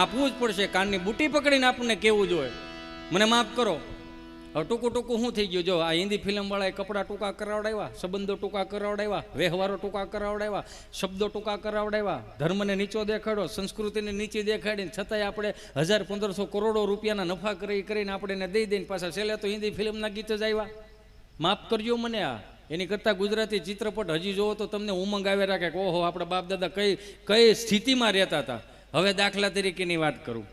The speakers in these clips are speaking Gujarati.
આપવું જ પડશે, કાનની બુટી પકડીને આપણને કહેવું જોઈએ મને માફ કરો. હવે ટૂંકું ટૂંકું શું થઈ ગયું? જો, આ હિન્દી ફિલ્મવાળાએ કપડાં ટૂંકા કરાવડાવ્યા, સંબંધો ટૂંકા કરાવડાવ્યા, વ્યવહારો ટૂંકા કરાવડાવ્યા, શબ્દો ટૂંકા કરાવડાવ્યા, ધર્મને નીચો દેખાડો સંસ્કૃતિને નીચી દેખાડીને, છતાંય આપણે હજાર પંદરસો કરોડો રૂપિયાના નફા કરી કરીને આપણે એને દઈ દઈને પાછા છેલ્લે તો હિન્દી ફિલ્મના ગીત જ આવ્યા. માફ કરજો મને આ. એની કરતાં ગુજરાતી ચિત્રપટ હજી જોવો તો તમને ઉમંગ આવે રાખે કે, ઓહો, આપણા બાપ દાદા કઈ કઈ સ્થિતિમાં રહેતા હતા. હવે દાખલા તરીકેની વાત કરું.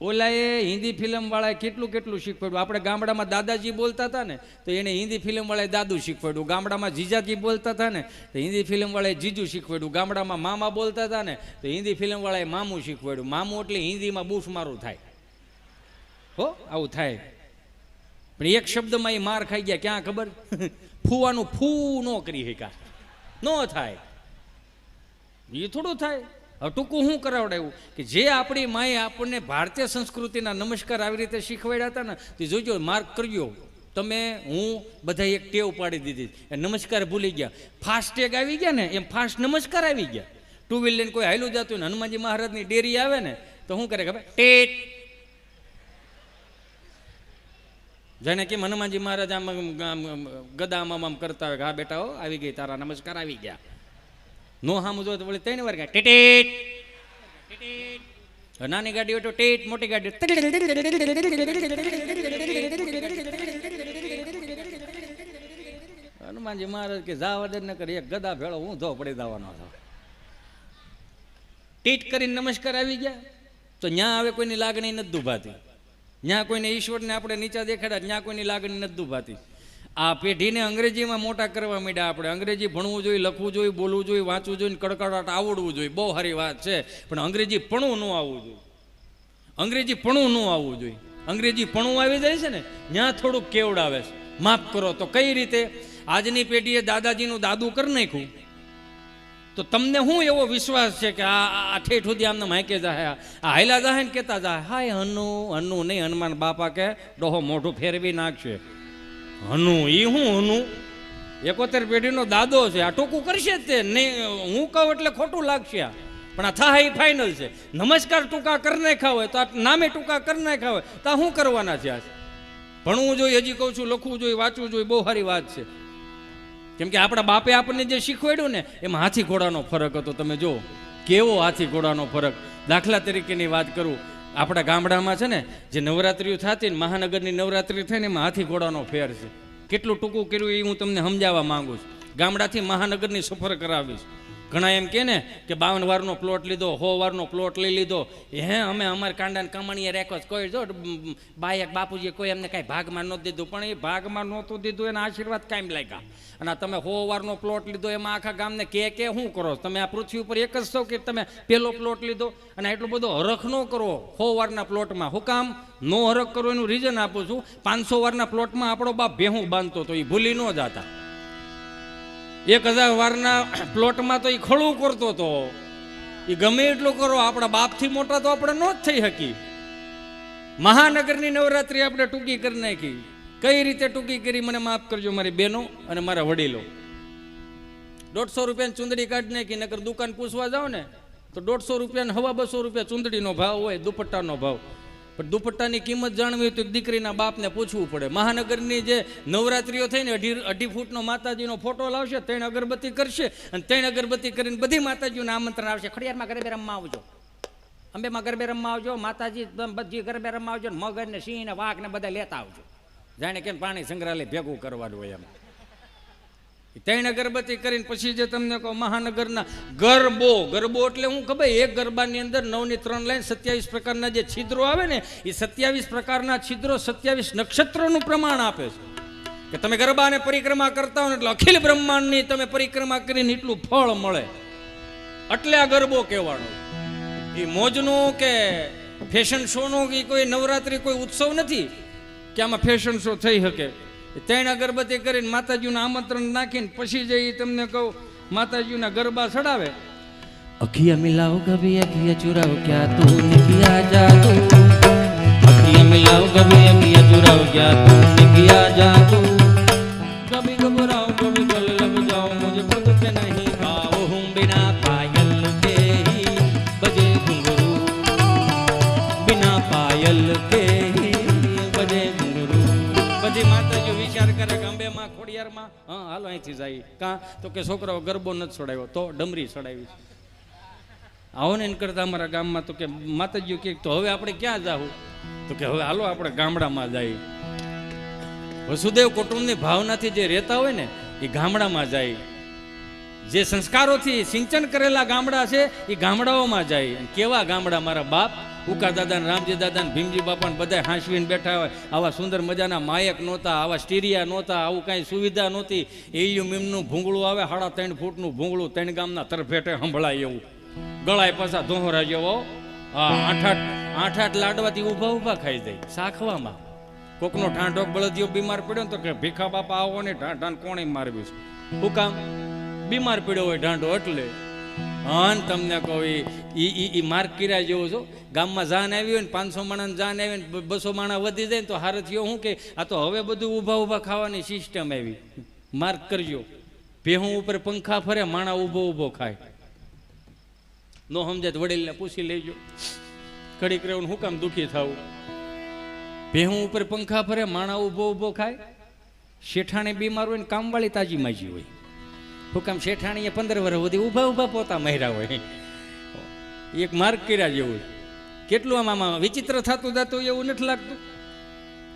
ઓલાએ હિન્દી ફિલ્મવાળાએ કેટલું કેટલું શીખવાડ્યું? આપણે ગામડામાં દાદાજી બોલતા હતા ને, તો એને હિન્દી ફિલ્મવાળાએ દાદુ શીખવાડ્યું. ગામડામાં જીજાજી બોલતા હતા ને, તો હિન્દી ફિલ્મવાળાએ જીજુ શીખવાડ્યું. ગામડામાં મામા બોલતા હતા ને, તો હિન્દી ફિલ્મવાળાએ મામું શીખવાડ્યું. મામું એટલે હિન્દીમાં બૂફ મારું થાય. હો, આવું થાય. પણ એક શબ્દમાં એ માર ખાઈ ગયા. ક્યાં ખબર? ફૂવાનું ફૂ ન કરી શકા ન થાય. એ થોડું થાય. હવે ટૂંકું શું કરાવડાવ્યું કે જે આપણી માએ આપણને ભારતીય સંસ્કૃતિના નમસ્કાર આવી રીતે શીખવાડ્યા હતા ને, તે જોજો માર્ક કર્યો તમે, હું બધા એક ટેવ પાડી દીધી. એ નમસ્કાર ભૂલી ગયા. ફાસ્ટ ટેગ આવી ગયા ને, એમ ફાસ્ટ નમસ્કાર આવી ગયા. ટુ વ્હીલ લઈને કોઈ હાયલું જતું ને, હનુમાનજી મહારાજની ડેરી આવે ને, તો શું કરે ખબર? ટેટ. જેને કેમ હનુમાનજી મહારાજ આમ ગદામાં આમ કરતા હોય કે, હા બેટા હો, આવી ગઈ, તારા નમસ્કાર આવી ગયા. નો હામું જો તો વળી ત્રણ વાર ગાય ટીટીટ. નાની ગાડી હોય તો ટીટ મોટી ગાડી હનુમાનજી મહારાજ કે જાવા દે ન કરી એક ગદા ભેળો હું ધો પડી જવાનો હતો ટીટ કરીને નમસ્કાર આવી ગયા તો ન્યા હવે કોઈની લાગણી નથી દુભાતી ન્યા કોઈને ઈશ્વરને આપણે નીચા દેખાડ્યા ન્યા કોઈની લાગણી નથી દુભાતી આ પેઢીને અંગ્રેજીમાં મોટા કરવા માંડ્યા આપણે. અંગ્રેજી ભણવું જોઈએ, લખવું જોઈએ, બોલવું જોઈએ, વાંચવું જોઈએ કડકડાટ આવડવું જોઈએ. બહુ સારી વાત છે. પણ અંગ્રેજી પણું ન આવવું જોઈએ. અંગ્રેજી પણું ન આવવું જોઈએ. અંગ્રેજી પણું આવી જાય છે ને ત્યાં થોડુંક કેવડાવે છે. માફ કરો તો કઈ રીતે? આજની પેઢીએ દાદાજીનું દાદુ કરી નાખ્યું. તો તમને શું એવો વિશ્વાસ છે કે આ ઠેઠ સુધી આમને માયકે જાય આ હાયલા જાહે ને કહેતા જાય હાય હનુ હનુ નહીં, હનુમાન બાપા કે ડોહો મોઢું ફેરવી નાખશે. હનુ એ હું હનુ? એકોતેર પેઢીનો દાદો છે. આ ટૂંકું કરશે જ તે. નહીં, હું કહું એટલે ખોટું લાગશે આ. પણ આ થાય એ ફાઇનલ છે. નમસ્કાર ટૂંકા કરી નાખ્યા હોય, તો આ નામે ટૂંકા કરી નાખ્યા હોય, તો શું કરવાના છે આ? ભણવું જોઈએ, હજી કહું છું, લખવું જોઈએ, વાંચવું જોઈએ, બહુ સારી વાત છે. કેમ કે આપણા બાપે આપણને જે શીખવાડ્યું ને, એમાં હાથી ઘોડાનો ફરક હતો. તમે જુઓ, કેવો હાથી ઘોડાનો ફરક. દાખલા તરીકેની વાત કરું. આપણા ગામડામાં છે ને, જે નવરાત્રિઓ થતી ને મહાનગરની નવરાત્રિ થાય ને એમાં હાથી ઘોડાનો ફેર છે. કેટલું ટૂંકું કર્યું એ હું તમને સમજાવવા માંગુ છું. ગામડાથી મહાનગરની સફર કરાવીશ. ઘણા એમ કે ને કે બાવન વારનો પ્લોટ લીધો, સો વારનો પ્લોટ લઈ લીધો. હે, અમે અમારે કાંડાને કમાણીએ રાખો છે. કોઈ જો બાયક બાપુજીએ કોઈ એમને કાંઈ ભાગમાં નહોતું દીધું, પણ એ ભાગમાં નહોતું દીધું, એના આશીર્વાદ કાયમ લાગ્યા. અને તમે સો વારનો પ્લોટ લીધો, એમાં આખા ગામને કે કે શું કરો? તમે આ પૃથ્વી ઉપર એક જ છો કે તમે પેલો પ્લોટ લીધો? અને એટલો બધો હરખ ન કરો. સો વારના પ્લોટમાં હું કામ? નો હરખ કરો, એનું રીઝન આપું છું. પાંચસો વારના પ્લોટમાં આપણો બાપ ભેહું બાંધતો તો એ ભૂલી ન જાતા. એક હજાર વારના પ્લોટમાં તો એ ખળું કરતો હતો એ ગમે એટલું કરો, આપણા બાપથી મોટા તો આપણે ન જ થઈ શકી મહાનગરની નવરાત્રિ આપણે ટૂંકી કરી નાખી. કઈ રીતે ટૂંકી કરી મને માફ કરજો મારી બહેનો અને મારા વડીલો. દોઢસો રૂપિયાની ચૂંદડી કાઢી નાખી, નકર દુકાન પૂછવા જાઓ ને, તો દોઢસો રૂપિયાને હવા બસો રૂપિયા ચૂંદડીનો ભાવ હોય, દુપટ્ટાનો ભાવ. પણ દુપટ્ટાની કિંમત જાણવી તો દીકરીના બાપને પૂછવું પડે. મહાનગરની જે નવરાત્રિઓ થઈને અઢી અઢી ફૂટનો માતાજીનો ફોટો લાવશે ત્રણ અગરબત્તી કરશે અને ત્રણ અગરબત્તી કરીને બધી માતાજીઓને આમંત્રણ આવશે ખડિયારમાં ગરબે રમવા આવજો. અંબેમાં ગરબે રમવા આવજો, માતાજી બધી ગરબે રમવા આવજો મગર ને સિંહ ને વાઘ ને બધા લેતા આવજો. જાણે કે પાણી સંગ્રહાલય ભેગું કરવાનું હોય એમ. ત્રણ અગરબત્તી કરીને પછી જે તમને કહો, મહાનગરના ગરબો. ગરબો એટલે હું ખબર, એક ગરબાની અંદર નવની ત્રણ લાઈન સત્યાવીસ પ્રકારના જે છિદ્રો આવે ને એ સત્યાવીસ પ્રકારના છિદ્રો સત્યાવીસ નક્ષત્રોનું પ્રમાણ આપે છે. કે તમે ગરબાને પરિક્રમા કરતા હો એટલે અખિલ બ્રહ્માંડની તમે પરિક્રમા કરીને એટલું ફળ મળે. એટલે આ ગરબો કહેવાનો. એ મોજનો કે ફેશન શોનો કે કોઈ નવરાત્રિ કોઈ ઉત્સવ નથી, કે આમાં ફેશન શો થઈ શકે. ત્રણ અગરબત્તી કરીને માતાજીનું આમંત્રણ નાખીને પછી જઈ તમને કહું, માતાજીના ગરબા ચડાવે. અખિયા મિલાવ ગભી અખિયા ચુરાવ, ક્યાં તું નિકિયા જા તું. અખિયા મિલાવ ગભી અખિયા ચુરાવ, ક્યાં તું. અહીંથી જાય. કાં? તો કે છોકરાઓ ગરબો નથી છોડાવ્યો તો ડમરી છોડાવી છે. આવો ને એને કરતા અમારા ગામમાં તો કે માતાજીઓ કે તો હવે આપણે ક્યાં જાવું તો કે હવે હાલો આપણે ગામડામાં જઈએ વસુદેવ કુટુંબની ભાવનાથી જે રહેતા હોય ને, એ ગામડામાં જાય. જે સંસ્કારોથી સિંચન કરેલા ગામડા છે, એ ગામડાઓમાં જાય. કેવા ગામડા મારા બાપ? ઉકા દાદા ને રામજી દાદા ને ભીમજી બાપા ને બધા હાંસવીને બેઠા હોય. આવા સુંદર મજાના માયક નહોતા, આવા સ્ટીરિયા નહોતા, આવું કાંઈ સુવિધા નહોતી. એયું મીમનું ભૂંગળું આવે, સાડા ત્રણ ફૂટનું ભૂંગળું ત્રણ ગામના તરફેટે સંભળાય એવું. ગળાય પાછા ધોહરા જેવો. આઠ આઠ આઠ આઠ લાડવાથી ઊભા ઊભા ખાઈ જાય શાખવામાં કોકનો ઠાંઠોક બળદિયો બીમાર પડ્યો ને તો કે ભીખા બાપા આવો ને ઠાંઠાન કોણે મારવી શું કામ? બીમાર પડ્યો હોય ઢાંઢો એટલે. હન, તમને કહું એ ઈ ઈ માર્ક કર્યા જેવો છો. ગામમાં જાન આવી હોય ને પાંચસો માણસ જાન આવી ને બસો માણસ વધી જાય ને તો હારથીઓ શું કે, આ તો હવે બધું ઊભા ઊભા ખાવાની સિસ્ટમ આવી. માર્ક કરજો. ભેહું ઉપર પંખા ફરે, માણા ઊભો ઊભો ખાય. નો સમજે તો વડીલને પૂછી લેજો. ઘડીક રહેવું શું કામ દુઃખી થવું ભેહું ઉપર પંખા ફરે, માણા ઊભો ઊભો ખાય. શેઠાણે બીમાર હોય ને કામવાળી તાજી માજી હોય. શું કામ શેઠાણીએ પંદર વર્ષ સુધી ઊભા ઊભા પોતા મહેરા હોય. એક માર્ગ કર્યા જેવું. કેટલું આમ આમાં વિચિત્ર થતું જતું એવું નથી લાગતું?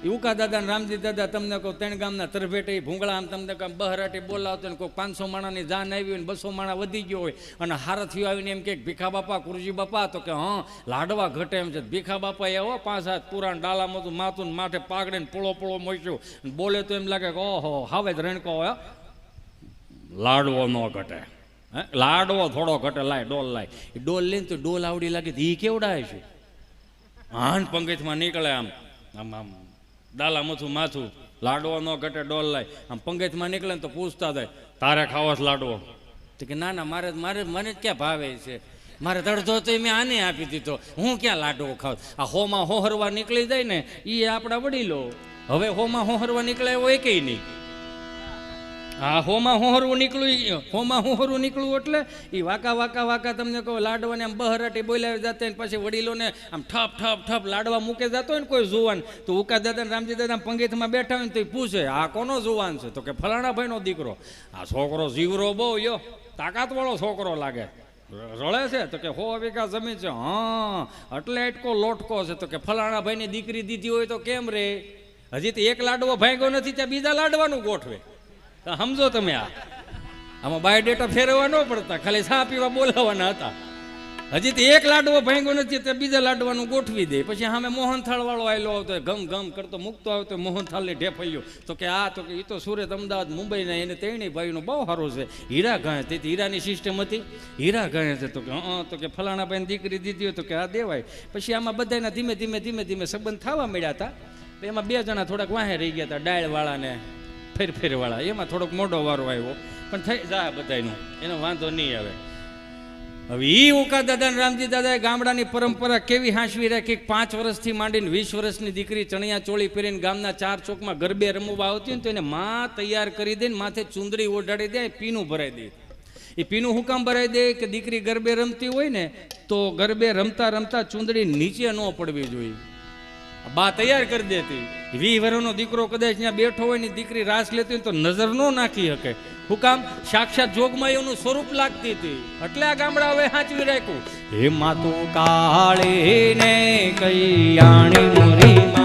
ઉકા દાદા રામજી દાદા તમને કહો, ત્રણ ગામના તરભેટે ભૂંગળા આમ તમને કહો, બહરાટી બોલાવતો ને કોઈ પાંચસો માણાની જાન આવી હોય ને બસો માણા વધી ગયો હોય અને હારથીઓ આવીને એમ કે ભીખા બાપા, કુરજી બાપા, તો કે હા, લાડવા ઘટે એમ છે. ભીખા બાપા એવો પાંચ હાથ પુરાણ ડાલામાં તો માથું માથે પાગડે ને પોળો પોળો મોચ્યો બોલે તો એમ લાગે કે ઓહો, હવે જ રણકો હોય લાડવો ન ઘટે. હે? લાડવો થોડો ઘટે, લાય, ડોલ લાય. એ ડોલ લઈને તો ડોલ આવડી લાગે તો એ કેવડાય છે? આન પંગજમાં નીકળે આમ. આમ આમ ડાલા મથું માથું. લાડવો ન ઘટે, ડોલ લાય. આમ પંગજમાં નીકળે ને તો પૂછતા થાય તારે ખાવો લાડવો? તો કે, ના ના, મારે મારે, મને જ ક્યાં ભાવે છે? મારે તડધો તો મેં આને આપી દીધો. હું ક્યાં લાડવો ખાવ? આ હોમાં હોહરવા નીકળી જાય ને એ આપણા વડીલો. હવે હોમાં હોહરવા નીકળે એવો એકેય નહીં. હા, હોમાં હોહરવું નીકળ્યું હોમાં હોહરવું નીકળવું એટલે એ વાકા વાકા વાકા તમને કહો, લાડવાને આમ બહરાટી બોલાવી જતા ને પછી વડીલોને આમ ઠપ ઠપ ઠપ લાડવા મૂકે જતો હોય ને કોઈ જુવાન, તો ઉકા દાદા ને રામજી દાદા પંગીતમાં બેઠા હોય ને તો એ પૂછે, આ કોનો જુવાન છે? તો કે, ફલાણા ભાઈનો દીકરો. આ છોકરો જીવરો બહુ, યો. તાકાતવાળો છોકરો લાગે. રળે છે? તો કે, હો વીઘા જમીન છે? હા. એટલે એટકો લોટકો છે. તો કે, ફલાણા ભાઈની દીકરી દીધી હોય તો કેમ રે? હજી તો એક લાડવો ભાગ્યો નથી, ત્યાં બીજા લાડવાનું ગોઠવે. તો સમજો તમે આ. આમાં બાયોડેટા ફેરવવા ન પડતા, ખાલી સા પીવા બોલાવવાના હતા. હજી તો એક લાડવો ભાંગ્યો નથી, તે બીજા લાડવાનું ગોઠવી દે. પછી સામે મોહનથાળ વાળો આવેલો આવતો ગમ ગમ કરતો મૂકતો આવતો મોહનથાળને ઢેફાયો તો કે આ, તો કે એ તો સુરત, અમદાવાદ, મુંબઈના, એને તેણી ભાઈનો બહુ સારો છે. હીરા ગાય તેથી હીરાની સિસ્ટમ હતી. હીરા ગાય છે તો કે હં તો કે ફલાણા ભાઈને દીકરી દીધી હોય, તો કે આ દેવાય. પછી આમાં બધાના ધીમે ધીમે ધીમે ધીમે સંબંધ થવા મળ્યા હતા. એમાં બે જણા થોડાક વાહે રહી ગયા હતા, ડાળવાળાને. ફેર ફેરવાળા. એમાં થોડોક મોટો વારો આવ્યો. પણ થઈ જાય બધાનું એનો વાંધો નહીં આવે. હવે એ ઉકા દાદા રામજી દાદાએ ગામડાની પરંપરા કેવી હાંસવી રાખી પાંચ વર્ષથી માંડીને વીસ વર્ષની દીકરી ચણિયા ચોળી પહેરીને ગામના ચાર ચોકમાં ગરબે રમવા આવતી હોય તો એને માં તૈયાર કરી દે ને માથે ચુંદડી ઓઢાડી દે પીનું ભરાઈ દે. એ પીનું હું કામ ભરાઈ દે કે દીકરી ગરબે રમતી હોય ને તો ગરબે રમતા રમતા ચુંદડી નીચે ન પડવી જોઈએ. બા તૈયાર કરી દેતી. વી વર્ષનો દીકરો કદાચ ત્યાં બેઠો હોય ને દીકરી રાસ લેતી હોય તો નજર ન નાખી શકે. હું કામ સાક્ષાત જોગમાં એનું સ્વરૂપ લાગતી હતી. એટલે આ ગામડા હવે સાચવી રાખ્યું. હે માતું કાળે ને કૈયાણી મુરી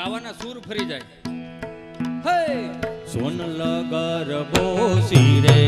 ગાવાના સૂર ફરી જાય. સોન લગર ગરબો શિરે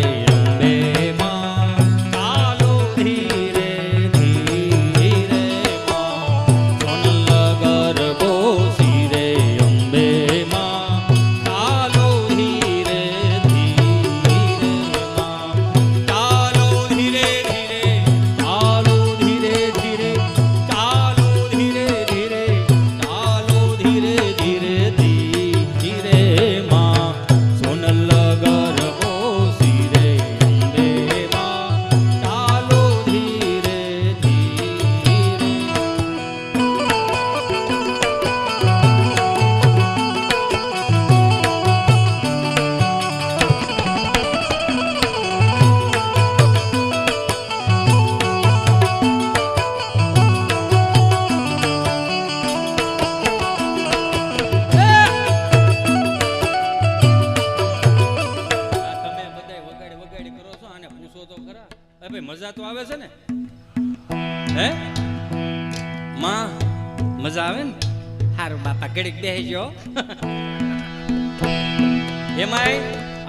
માં મજા આવે ને? હારું, બાપા, ઘડીક બેસજો એમાંય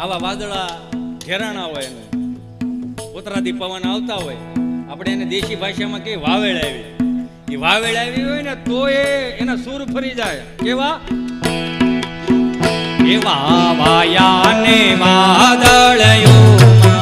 આવા વાદળા ઘેરાણા હોય એને ઉતરાદી પવન આવતા હોય, આપણે એને દેશી ભાષામાં કઈ વાવેળ આવી. એ વાવેળ આવી હોય ને, તો એ એના સૂર ફરી જાય. કેવા? એવા વાયાને વાદળયો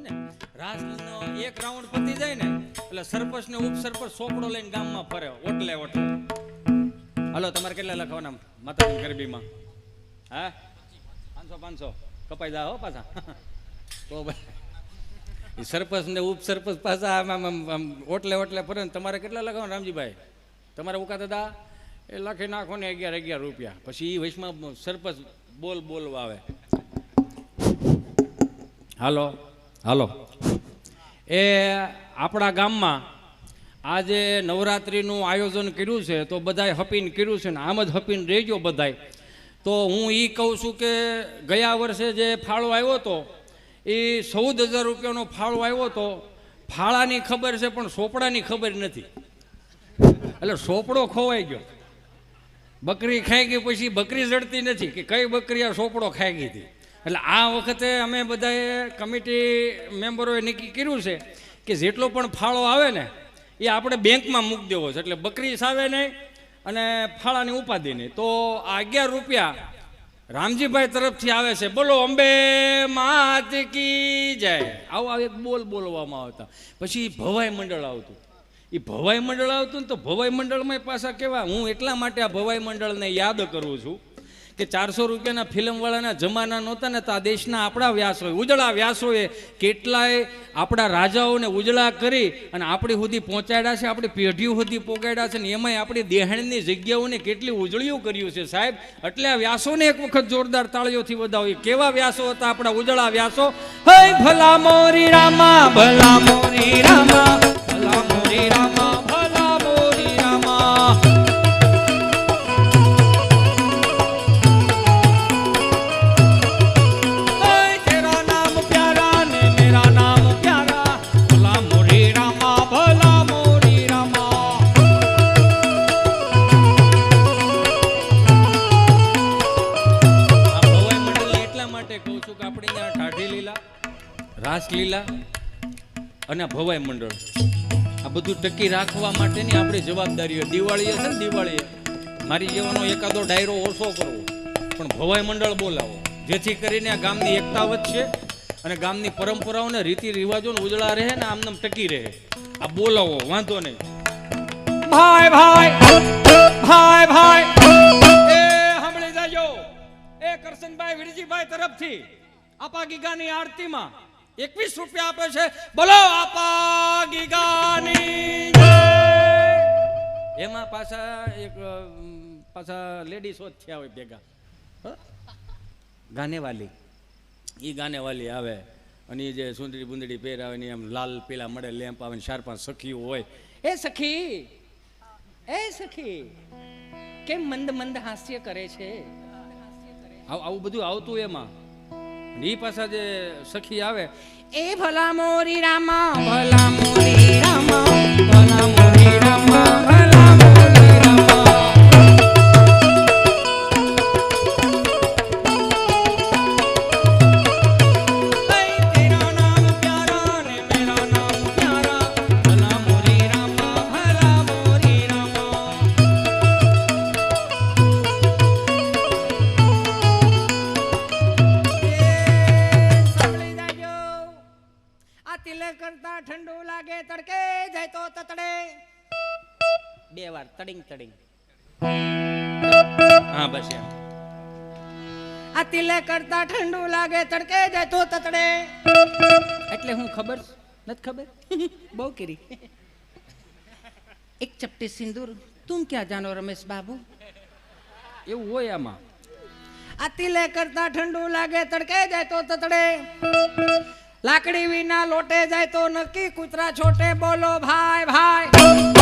ખબર ને રાસનો એક રાઉન્ડ પતી જાય ને, એટલે સરપંચ ને ઉપસરપંચ સોપડો લઈને ગામમાં ફરે, ઓટલે ઓટલે. હાલો, તમારે કેટલા લખવાના માતાજી ગરબીમાં? હા? પાંચસો પાંચસો. કપાઈ જા પાછા. તો ભાઈ સરપંચ ને ઉપસરપંચ પાછા આમ આમ ઓટલે ઓટલે ફરે ને, તમારે કેટલા લખવાના, રામજીભાઈ? તમારે ઉકા દાદા એ લખી નાખો ને અગિયાર અગિયાર રૂપિયા. પછી એ વયસમાં સરપંચ બોલ બોલવા આવે. હાલો. હાલો. એ આપણા ગામમાં આજે નવરાત્રિનું આયોજન કર્યું છે, તો બધાએ હપીને કર્યું છે ને આમ જ હપીને રહેજો બધાય. તો હું એ કહું છું કે ગયા વર્ષે જે ફાળો આવ્યો હતો એ ચૌદ હજાર રૂપિયાનો ફાળો આવ્યો હતો. ફાળાની ખબર છે, પણ સોપડાની ખબર નથી. એટલે સોપડો ખોવાઈ ગયો. બકરી ખાઈ ગઈ, પછી બકરી જડતી નથી, કે કઈ બકરી આ સોપડો ખાઈ ગઈ હતી? એટલે આ વખતે અમે બધાએ કમિટી મેમ્બરોએ નક્કી કર્યું છે કે જેટલો પણ ફાળો આવે ને, એ આપણે બેંકમાં મૂકી દેવો છે. એટલે બકરી સાવે નહીં અને ફાળાની ઉપાધિ નહીં. તો અગિયાર રૂપિયા રામજીભાઈ તરફથી આવે છે. બોલો, અંબે માત કી જય. આવો એક બોલ બોલવામાં આવતા. પછી ભવાઈ મંડળ આવતું. એ ભવાઈ મંડળ આવતું ને તો ભવાઈ મંડળમાં પાછા કેવા? હું એટલા માટે આ ભવાઈ મંડળને યાદ કરું છું કે ચારસો રૂપિયાના ફિલ્મવાળાના જમાના નહોતા ને તો આ દેશના આપણા વ્યાસોએ ઉજળા વ્યાસોએ કેટલાય આપણા રાજાઓને ઉજળા કરી અને આપણી સુધી પહોંચાડ્યા છે, આપણી પેઢીઓ સુધી પહોંચાડ્યા છે ને એમાંય આપણી દેહણની જગ્યાઓને કેટલી ઉજળીઓ કર્યું છે સાહેબ. એટલે આ વ્યાસોને એક વખત જોરદાર તાળીઓથી વધાવી. કેવા વ્યાસો હતા આપણા ઉજળા વ્યાસો? હે ભલા મોરી રામા, ભલા મોરી રામા, ભલા મોરી રામા. રાસલીલા અને ભવાઈ મંડળ. આ બધું ટકી રાખવા માટેની આપણી જવાબદારીઓ દિવાળીએ છે ને દિવાળીએ. મારી જીવનનો એકાદો ડાયરો ઓછો કરવો. પણ ભવાઈ મંડળ બોલાવો. જેથી કરીને આ ગામની એકતા વધશે અને ગામની પરંપરાઓને રીતિ રિવાજોને ઉજળા રહે ને આમને ટકી રહે. આ બોલાવો, વાંધો નહીં. ભાઈ ભાઈ ભાઈ ભાઈ. એ, સાંભળી જાયો એ કરશનભાઈ વિરજીભાઈ તરફથી. આપા ગીગાની આરતીમાં એકવીસ રૂપિયા આપે છે. બોલો, આપા ગીગાની એમાં પાછા એક પાછા લેડીઝો જ થયા હોય ભેગા? ગાનેવાલી. એ ગાનેવાલી આવે. અને એ જે સુંદરી બુંદડી પહેરાવે ને એમ લાલ પીલા મળે, લેમ્પ આવે ને ચાર પાંચ સખીઓ હોય. એ સખી એ સખી, કેમ મંદ મંદ હાસ્ય કરે છે? આવું બધું આવતું એમાં? એ પાછા જે સખી આવે એ ભલા મોરી રામા ભલા મોરી રામા ભલા આ તિલક કરતા ઠંડુ લાગે તડકે જાય તો તતડે. બે વાર તડિંગ તડિંગ. હા બસ એમ. આ તિલે કરતા ઠંડુ લાગે તડકે જાય તો તતડે. એટલે હું ખબર? નથી ખબર? બહુ કરી. એક ચપટી સિંદૂર તું ક્યાં જાનો રમેશ બાબુ? એવું હોય આમાં. આ તિલે કરતા ઠંડુ લાગે તડકે જાય તો તતડે. લાકડી વિના લોટે જાય તો નક્કી કૂતરા છોટે બોલો ભાઈ ભાઈ.